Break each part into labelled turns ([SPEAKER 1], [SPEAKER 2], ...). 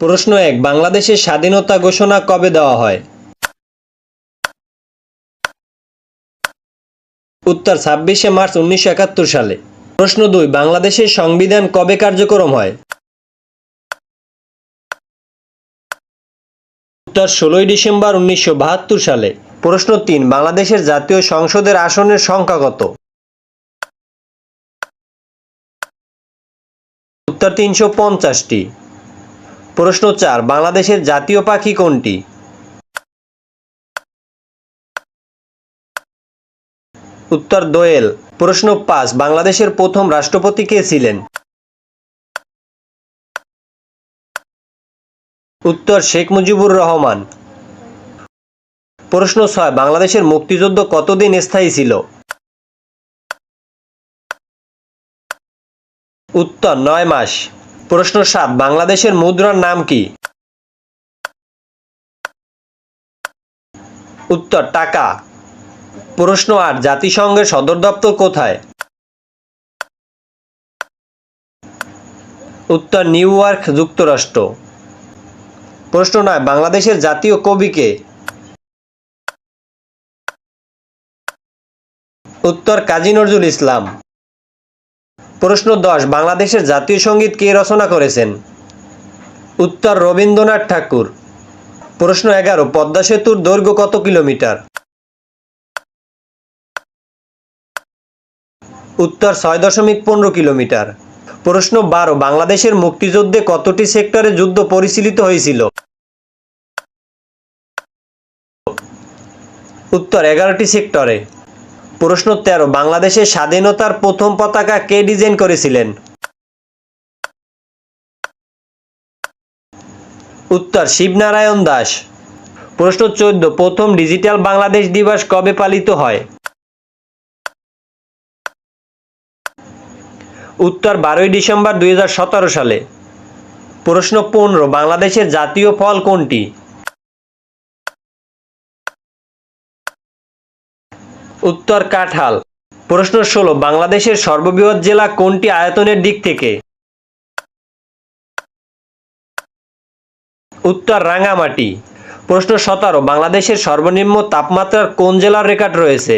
[SPEAKER 1] প্রশ্ন এক বাংলাদেশের স্বাধীনতা ঘোষণা কবে দেওয়া হয়? উত্তর, ছাব্বিশে মার্চ উনিশশো একাত্তর সালে। প্রশ্ন দুই, বাংলাদেশের সংবিধান কবে কার্যক্রম হয়? উত্তর, ষোলোই ডিসেম্বর উনিশশো বাহাত্তর সালে। প্রশ্ন তিন, বাংলাদেশের জাতীয় সংসদের আসনের সংখ্যা কত? উত্তর, তিনশো পঞ্চাশটি। প্রশ্ন চার, বাংলাদেশের জাতীয় পাখি কোনটি? উত্তর দোয়েল। প্রশ্ন পাঁচ, বাংলাদেশের প্রথম রাষ্ট্রপতি কে ছিলেন? উত্তর, শেখ মুজিবুর রহমান। প্রশ্ন ছয়, বাংলাদেশের মুক্তিযুদ্ধ কতদিন স্থায়ী ছিল? উত্তর, নয় মাস। প্রশ্ন সাত, বাংলাদেশের মুদ্রার নাম কি? উত্তর, টাকা। প্রশ্ন আট, জাতিসংঘের সদর দপ্তর কোথায়? উত্তর, নিউ ইয়র্ক, যুক্তরাষ্ট্র। প্রশ্ন নয়, বাংলাদেশের জাতীয় কবিকে উত্তর, কাজী নজরুল ইসলাম। প্রশ্ন দশ, বাংলাদেশের জাতীয় সংগীত কে রচনা করেছেন? উত্তর রবীন্দ্রনাথ ঠাকুর। প্রশ্ন এগারো, পদ্মা সেতুর দৈর্ঘ্য কত কিলোমিটার? উত্তর ছয় দশমিক পনেরো কিলোমিটার। প্রশ্ন বারো, বাংলাদেশের মুক্তিযুদ্ধে কতটি সেক্টরে যুদ্ধ পরিচালিত হয়েছিল? উত্তর, এগারোটি সেক্টরে। প্রশ্ন তেরো বাংলাদেশের স্বাধীনতার প্রথম পতাকা কে ডিজাইন করেছিলেন? উত্তর, শিবনারায়ণ দাস। প্রশ্ন চোদ্দ, প্রথম ডিজিটাল বাংলাদেশ দিবস কবে পালিত হয়? উত্তর, বারোই ডিসেম্বর দুই হাজার সতেরো সালে। প্রশ্ন পনেরো, বাংলাদেশের জাতীয় ফল কোনটি? উত্তর কাঁঠাল। প্রশ্ন ষোলো, বাংলাদেশের সর্ববৃহৎ জেলা কোনটি আয়তনের দিক থেকে? উত্তর রাঙামাটি। প্রশ্ন সতেরো, বাংলাদেশের সর্বনিম্ন তাপমাত্রার কোন জেলার রেকর্ড রয়েছে?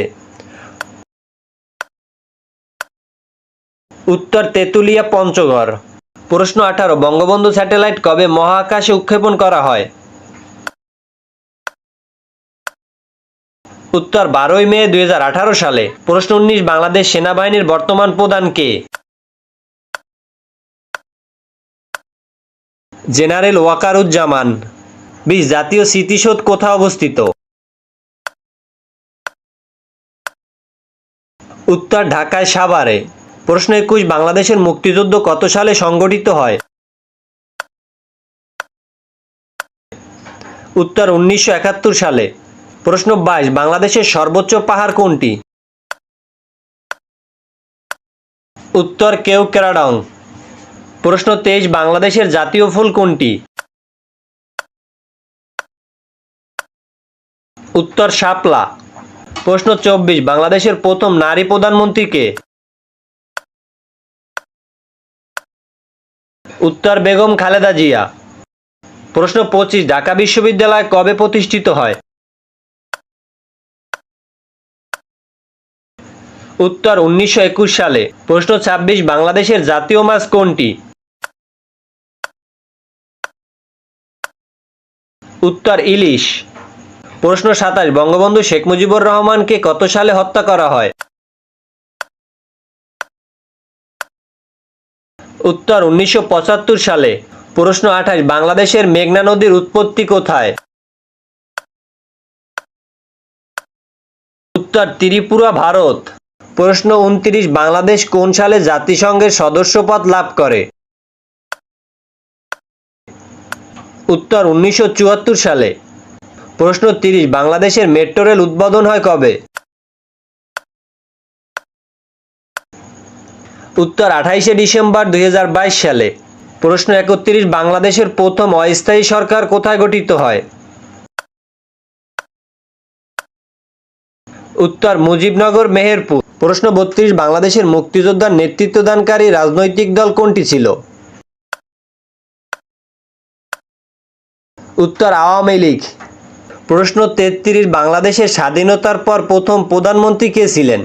[SPEAKER 1] উত্তর তেঁতুলিয়া পঞ্চগড়। প্রশ্ন আঠারো, বঙ্গবন্ধু স্যাটেলাইট কবে মহাকাশে উৎক্ষেপণ করা হয়? উত্তর বারোই মে দুই হাজার আঠারো সালে। প্রশ্ন উনিশ, বাংলাদেশ সেনাবাহিনীর বর্তমান প্রধান কে? জেনারেল ওয়াকারুজ্জামান। বিশ, জাতীয় স্মৃতিসৌধ কোথায় অবস্থিত? উত্তর, ঢাকায় সাভারে। প্রশ্ন একুশ, বাংলাদেশের মুক্তিযুদ্ধ কত সালে সংগঠিত হয়? উত্তর, উনিশশো একাত্তর সালে। প্রশ্ন বাইশ, বাংলাদেশের সর্বোচ্চ পাহাড় কোনটি? উত্তর কেউ কেরাডং। প্রশ্ন তেইশ, বাংলাদেশের জাতীয় ফুল কোনটি? উত্তর শাপলা। প্রশ্ন চব্বিশ, বাংলাদেশের প্রথম নারী প্রধানমন্ত্রী কে? উত্তর, বেগম খালেদা জিয়া। প্রশ্ন পঁচিশ, ঢাকা বিশ্ববিদ্যালয় কবে প্রতিষ্ঠিত হয়? উত্তর উনিশশো একুশ সালে। প্রশ্ন ছাব্বিশ, বাংলাদেশের জাতীয় মাছ কোনটি? উত্তর ইলিশ। প্রশ্ন সাতাশ, বঙ্গবন্ধু শেখ মুজিবুর রহমানকে কত সালে হত্যা করা হয়? উত্তর উনিশশো পঁচাত্তর সালে। প্রশ্ন আঠাশ, বাংলাদেশের মেঘনা নদীর উৎপত্তি কোথায়? উত্তর ত্রিপুরা, ভারত। প্রশ্ন উনত্রিশ, বাংলাদেশ কোন সালে জাতিসংঘের সদস্যপদ লাভ করে? উত্তর, উনিশশো চুয়াত্তর সালে। প্রশ্ন তিরিশ, বাংলাদেশের মেট্রো রেল উদ্বোধন হয় কবে? উত্তর, আঠাইশে ডিসেম্বর দুই হাজার বাইশ সালে। প্রশ্ন একত্রিশ, বাংলাদেশের প্রথম অস্থায়ী সরকার কোথায় গঠিত হয়? উত্তর, মুজিবনগর, মেহেরপুর। প্রশ্ন বত্রিশ, বাংলাদেশের মুক্তিযোদ্ধার নেতৃত্বদানকারী রাজনৈতিক দল কোনটি ছিল? উত্তর আওয়ামী লীগ। প্রশ্ন তেত্রিশ, বাংলাদেশের স্বাধীনতার পর প্রথম প্রধানমন্ত্রী কে ছিলেন?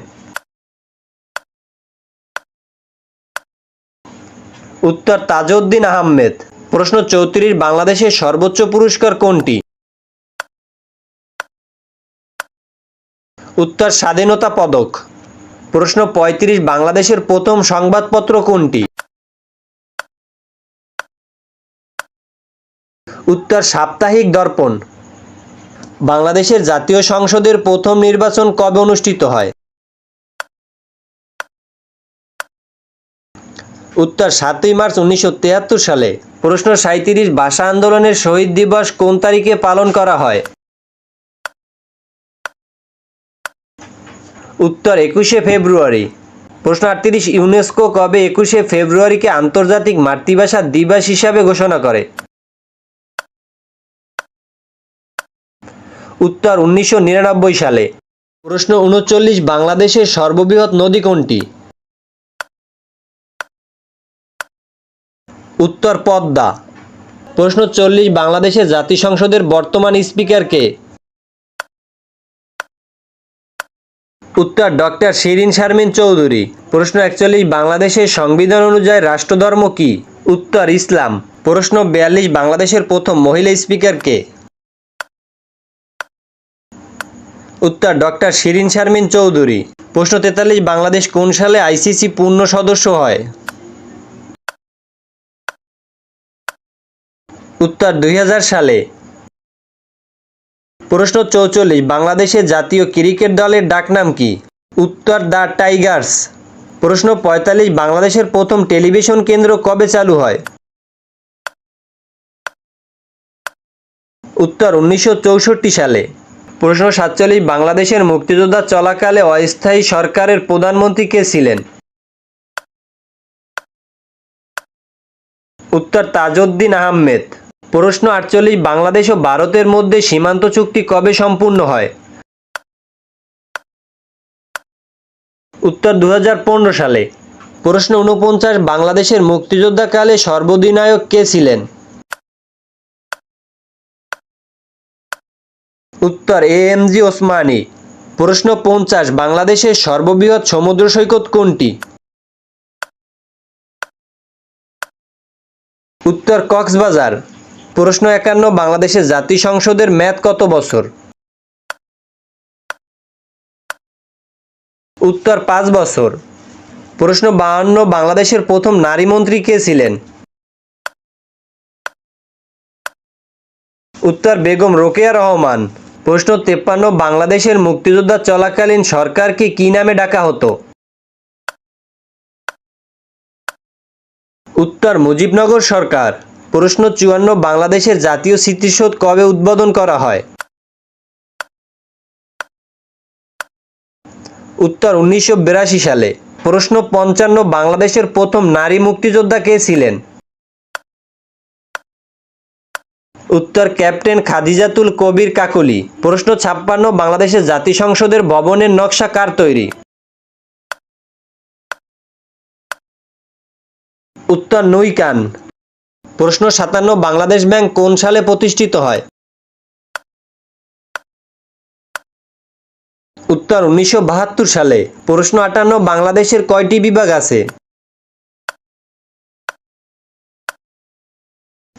[SPEAKER 1] উত্তর তাজউদ্দিন আহমেদ। প্রশ্ন চৌত্রিশ, বাংলাদেশের সর্বোচ্চ পুরস্কার কোনটি? উত্তর স্বাধীনতা পদক। প্রশ্ন পঁয়ত্রিশ, বাংলাদেশের প্রথম সংবাদপত্র কোনটি? উত্তর, সাপ্তাহিক দর্পণ। বাংলাদেশের জাতীয় সংসদের প্রথম নির্বাচন কবে অনুষ্ঠিত হয়? উত্তর, সাতই মার্চ উনিশশো তিয়াত্তর সালে। প্রশ্ন সাঁত্রিশ ভাষা আন্দোলনের শহীদ দিবস কোন তারিখে পালন করা হয়? উত্তর একুশে ফেব্রুয়ারি। প্রশ্ন আটত্রিশ, ইউনেস্কো কবে একুশে ফেব্রুয়ারিকে আন্তর্জাতিক মাতৃভাষা দিবস হিসাবে ঘোষণা করে? উত্তর, উনিশশো নিরানব্বই সালে। প্রশ্ন উনচল্লিশ, বাংলাদেশের সর্ববৃহৎ নদী কোনটি? উত্তর, পদ্মা। প্রশ্ন চল্লিশ, বাংলাদেশের জাতীয় সংসদের বর্তমান স্পিকার কে? উত্তর ডক্টর শিরিন শারমিন চৌধুরী। প্রশ্ন একচল্লিশ, বাংলাদেশের সংবিধান অনুযায়ী রাষ্ট্রধর্ম কি? উত্তর, ইসলাম। প্রশ্ন বিয়াল্লিশ, বাংলাদেশের প্রথম মহিলা স্পিকার কে? উত্তর, ডক্টর শিরিন শারমিন চৌধুরী। প্রশ্ন তেতাল্লিশ, বাংলাদেশ কোন সালে আইসিসি পূর্ণ সদস্য হয়? উত্তর, দুই হাজার সালে প্রশ্ন চৌচল্লিশ, বাংলাদেশের জাতীয় ক্রিকেট দলের ডাকনাম কি? উত্তর, দ্য টাইগার্স। প্রশ্ন পঁয়তাল্লিশ, বাংলাদেশের প্রথম টেলিভিশন কেন্দ্র কবে চালু হয়? উত্তর, উনিশশো চৌষট্টি সালে। প্রশ্ন সাতচল্লিশ, বাংলাদেশের মুক্তিযোদ্ধা চলাকালে অস্থায়ী সরকারের প্রধানমন্ত্রী কে ছিলেন? উত্তর, তাজউদ্দিন আহমেদ। প্রশ্ন আটচল্লিশ, বাংলাদেশ ও ভারতের মধ্যে সীমান্ত চুক্তি কবে সম্পূর্ণ হয়? উত্তর দু হাজার পনেরো সালে। প্রশ্ন উনপঞ্চাশ বাংলাদেশের মুক্তিযোদ্ধাকালে সর্বাধিনায়ক কে ছিলেন? উত্তর, এ এম জি ওসমানী। প্রশ্ন পঞ্চাশ, বাংলাদেশের সর্ববৃহৎ সমুদ্র সৈকত কোনটি? উত্তর, কক্সবাজার। প্রশ্ন একান্ন, বাংলাদেশের জাতীয় সংসদের মেয়াদ কত বছর? উত্তর, পাঁচ বছর। প্রশ্ন বাহান্ন, বাংলাদেশের প্রথম নারী মন্ত্রী কে ছিলেন? উত্তর, বেগম রোকেয়া রহমান। প্রশ্ন তেপ্পান্ন, বাংলাদেশের মুক্তিযোদ্ধা চলাকালীন সরকারকে কি নামে ডাকা হতো? উত্তর, মুজিবনগর সরকার। প্রশ্ন চুয়ান্ন, বাংলাদেশের জাতীয় স্মৃতিসৌধ কবে উদ্বোধন করা হয়? উত্তর, উনিশশো সালে। প্রশ্ন পঞ্চান্ন, বাংলাদেশের প্রথম নারী মুক্তিযোদ্ধা কে ছিলেন? উত্তর, ক্যাপ্টেন খাদিজাতুল কবির কাকলি। প্রশ্ন ছাপ্পান্ন, বাংলাদেশের জাতীয় সংসদের ভবনের নকশা কার তৈরি? উত্তর, নৈকান। প্রশ্ন সাতান্ন, বাংলাদেশ ব্যাংক কোন সালে প্রতিষ্ঠিত হয়? উত্তর, উনিশশো বাহাত্তর সালে। প্রশ্ন আটান্ন, বাংলাদেশের কয়টি বিভাগ আছে?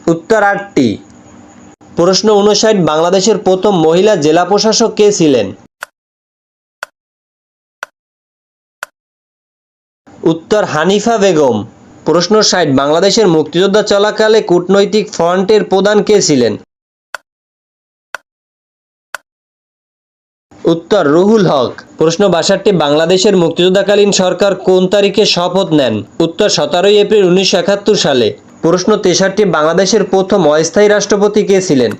[SPEAKER 1] উত্তর, আটটি। প্রশ্ন উনষাট, বাংলাদেশের প্রথম মহিলা জেলা প্রশাসক কে ছিলেন? উত্তর, হানিফা বেগম। প্রশ্ন ষাট, বাংলাদেশের মুক্তিযোদ্ধা চলাকালে কূটনৈতিক ফ্রন্টের প্রধান কে ছিলেন? উত্তর, রুহুল হক। প্রশ্ন বাষট্টি, বাংলাদেশের মুক্তিযোদ্ধাকালীন সরকার কোন তারিখে শপথ নেন? উত্তর, সতেরোই এপ্রিল উনিশশো একাত্তর সালে। প্রশ্ন তেষট্টি, বাংলাদেশের প্রথম অস্থায়ী রাষ্ট্রপতি কে ছিলেন?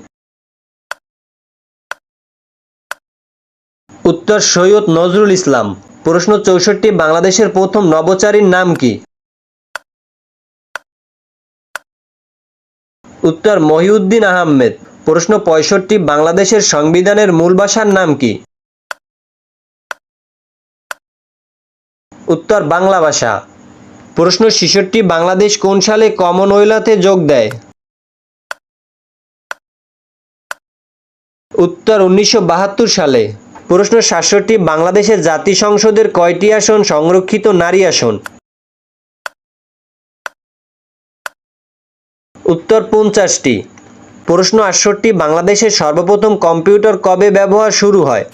[SPEAKER 1] উত্তর, সৈয়দ নজরুল ইসলাম। প্রশ্ন চৌষট্টি, বাংলাদেশের প্রথম নবচারীর নাম কি? উত্তর মহিউদ্দিন আহমেদ। প্রশ্ন পঁয়ষট্টি, বাংলাদেশের সংবিধানের মূল ভাষার নাম কি? উত্তর বাংলা ভাষা। প্রশ্ন ছেষট্টি, বাংলাদেশ কোন সালে কমনওয়েলথে যোগ দেয়? উত্তর উনিশশো বাহাত্তর সালে। প্রশ্ন সাতষট্টি, বাংলাদেশের জাতীয় সংসদের কয়টি আসন সংরক্ষিত নারী আসন? উত্তর পঞ্চাশটি। প্রশ্ন আটষট্টি, বাংলাদেশের সর্বপ্রথম কম্পিউটার কবে ব্যবহার শুরু হয়?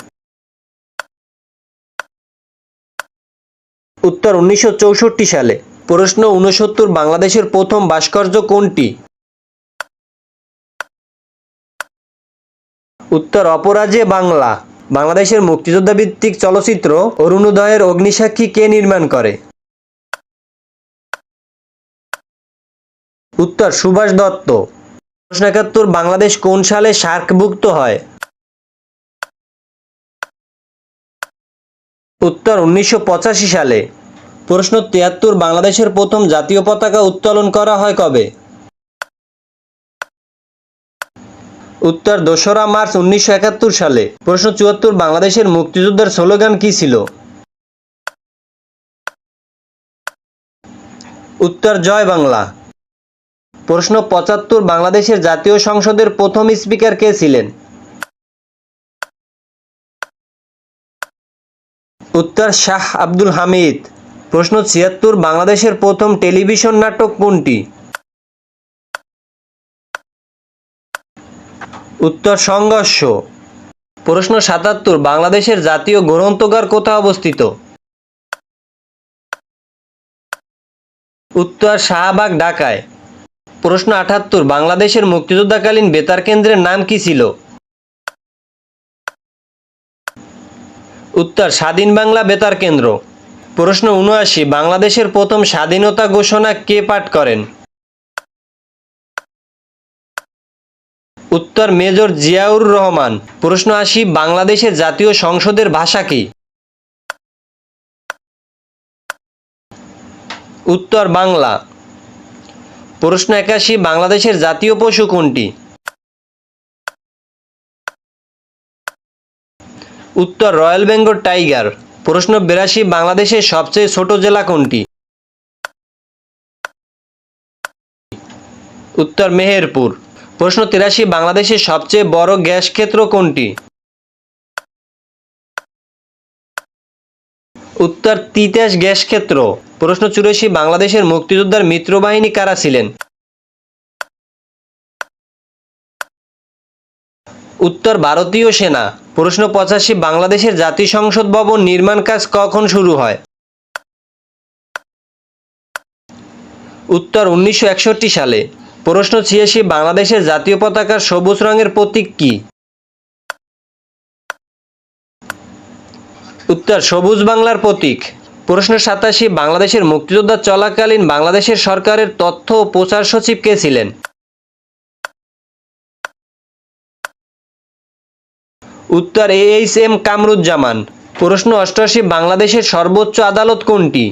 [SPEAKER 1] উত্তর উনিশশো চৌষট্টি সালে। প্রশ্ন উনসত্তর বাংলাদেশের প্রথম ভাস্কর্য কোনটি? উত্তর, অপরাজে বাংলা। বাংলাদেশের মুক্তিযোদ্ধা ভিত্তিক চলচ্চিত্র অরুণোদয়ের অগ্নিসাক্ষী কে নির্মাণ করে? উত্তর, সুভাষ দত্ত। প্রশ্ন একাত্তর, বাংলাদেশ কোন সালে সার্কভুক্ত হয়? উত্তর, উনিশশো পঁচাশি সালে। প্রশ্ন তিয়াত্তর, বাংলাদেশের প্রথম জাতীয় পতাকা উত্তোলন করা হয় কবে? উত্তর, দোসরা মার্চ, উনিশশো একাত্তর সালে। প্রশ্ন চুয়াত্তর, বাংলাদেশের মুক্তিযুদ্ধের স্লোগান কি ছিল? উত্তর, জয় বাংলা। প্রশ্ন পঁচাত্তর, বাংলাদেশের জাতীয় সংসদের প্রথম স্পিকার কে ছিলেন? উত্তর, শাহ আব্দুল হামিদ। প্রশ্ন ছিয়াত্তর, বাংলাদেশের প্রথম টেলিভিশন নাটক কোনটি? উত্তর, সংঘর্ষ। প্রশ্ন সাতাত্তর, বাংলাদেশের জাতীয় গ্রন্থগার কোথায় অবস্থিত? উত্তর, শাহবাগ, ঢাকায়। প্রশ্ন আটাত্তর বাংলাদেশের মুক্তিযোদ্ধাকালীন বেতার কেন্দ্রের নাম কি ছিল? উত্তর, স্বাধীন বাংলা বেতার কেন্দ্র। প্রশ্ন উনআশি, বাংলাদেশের প্রথম স্বাধীনতা ঘোষণা কে পাঠ করেন? উত্তর, মেজর জিয়াউর রহমান। প্রশ্ন আশি, বাংলাদেশের জাতীয় সংসদের ভাষা কি? উত্তর, বাংলা। প্রশ্ন একাশি, বাংলাদেশের জাতীয় পশু কোনটি? উত্তর, রয়্যাল বেঙ্গল টাইগার। প্রশ্ন বিরাশি, বাংলাদেশের সবচেয়ে ছোট জেলা কোনটি? উত্তর, মেহেরপুর। প্রশ্ন তিরাশি, বাংলাদেশের সবচেয়ে বড় গ্যাস ক্ষেত্র কোনটি? উত্তর তিতাস গ্যাস ক্ষেত্র। প্রশ্ন চুরাশি, বাংলাদেশের মুক্তিযোদ্ধার মিত্রবাহিনী কারা ছিলেন? উত্তর, ভারতীয় সেনা। প্রশ্ন পঁচাশি, বাংলাদেশের জাতীয় সংসদ ভবন নির্মাণ কাজ কখন শুরু হয়? উত্তর, উনিশশো একষট্টি সালে। প্রশ্ন ছিয়াশি, বাংলাদেশের জাতীয় পতাকার সবুজ রঙের প্রতীক কি? উত্তর, সবুজ বাংলার প্রতীক। প্রশ্ন সাতাশি, বাংলাদেশের মুক্তিযোদ্ধা চলাকালীন বাংলাদেশের সরকারের তথ্য ও প্রচার সচিব কে ছিলেন? উত্তর, এ এইচ এম কামরুজ্জামান। প্রশ্ন অষ্টআশি, বাংলাদেশের সর্বোচ্চ আদালত কোনটি?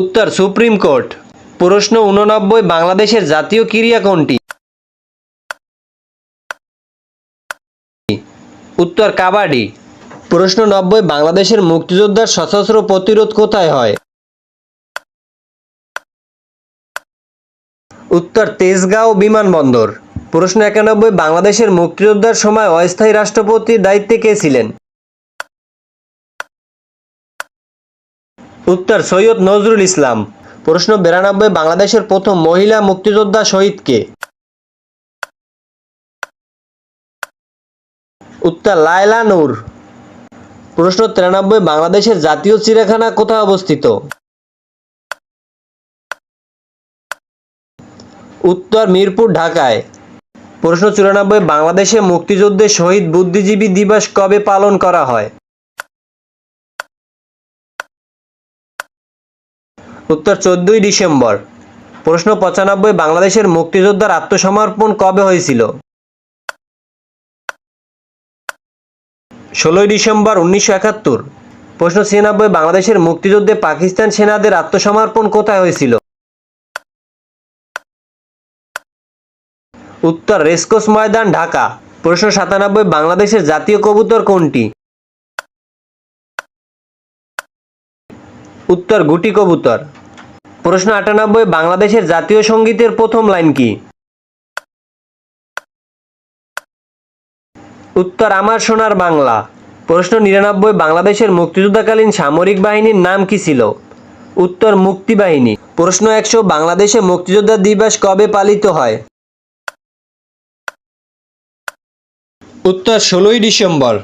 [SPEAKER 1] উত্তর, সুপ্রিম কোর্ট। প্রশ্ন উননব্বই, বাংলাদেশের জাতীয় ক্রীড়া কোনটি? উত্তর কাবাডি। প্রশ্ন নব্বই, বাংলাদেশের মুক্তিযোদ্ধার সশস্ত্র প্রতিরোধ কোথায় হয়? উত্তর, তেজগাঁও বিমানবন্দর। প্রশ্ন একানব্বই, বাংলাদেশের মুক্তিযোদ্ধার সময় অস্থায়ী রাষ্ট্রপতির দায়িত্বে কে ছিলেন? উত্তর, সৈয়দ নজরুল ইসলাম। প্রশ্ন বিরানব্বই, বাংলাদেশের প্রথম মহিলা মুক্তিযোদ্ধা শহীদ উত্তর লায়লা নূর। প্রশ্ন তিরানব্বই, বাংলাদেশের জাতীয় চিড়িয়াখানা কোথায় অবস্থিত? উত্তর মিরপুর, ঢাকায়। প্রশ্ন চুরানব্বই, বাংলাদেশে মুক্তিযুদ্ধে শহীদ বুদ্ধিজীবী দিবস কবে পালন করা হয়? উত্তর চোদ্দই ডিসেম্বর। প্রশ্ন পঁচানব্বই, বাংলাদেশের মুক্তিযোদ্ধার আত্মসমর্পণ কবে হয়েছিল? ষোলোই ডিসেম্বর উনিশশো একাত্তর। প্রশ্ন ছিয়ানব্বই, বাংলাদেশের মুক্তিযুদ্ধে পাকিস্তান সেনাদের আত্মসমর্পণ কোথায় হয়েছিল? উত্তর রেসকোস ময়দান, ঢাকা। প্রশ্ন সাতানব্বই, বাংলাদেশের জাতীয় কবুতর কোনটি? উত্তর, গুটি কবুতর। প্রশ্ন আটানব্বই, বাংলাদেশের জাতীয় সঙ্গীতের প্রথম লাইন কি? উত্তর আমার সোনার বাংলা। প্রশ্ন নিরানব্বই, বাংলাদেশের মুক্তিযুদ্ধকালীন সামরিক বাহিনীর নাম কি ছিল? উত্তর, মুক্তি বাহিনী। প্রশ্ন একশো, বাংলাদেশে মুক্তিযোদ্ধা দিবস কবে পালিত হয়? উত্তর, ষোলোই ডিসেম্বর।